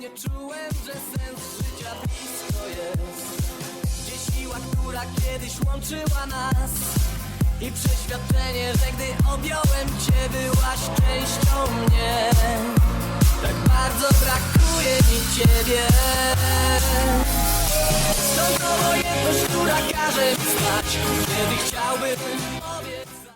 Nie czułem, że sens życia blisko jest. Gdzie siła, która kiedyś łączyła nas. I przeświadczenie, że gdy objąłem cię byłaś częścią mnie. Tak bardzo brakuje mi ciebie. Stąd obojętność, która każe mi spać Kiedy chciałbym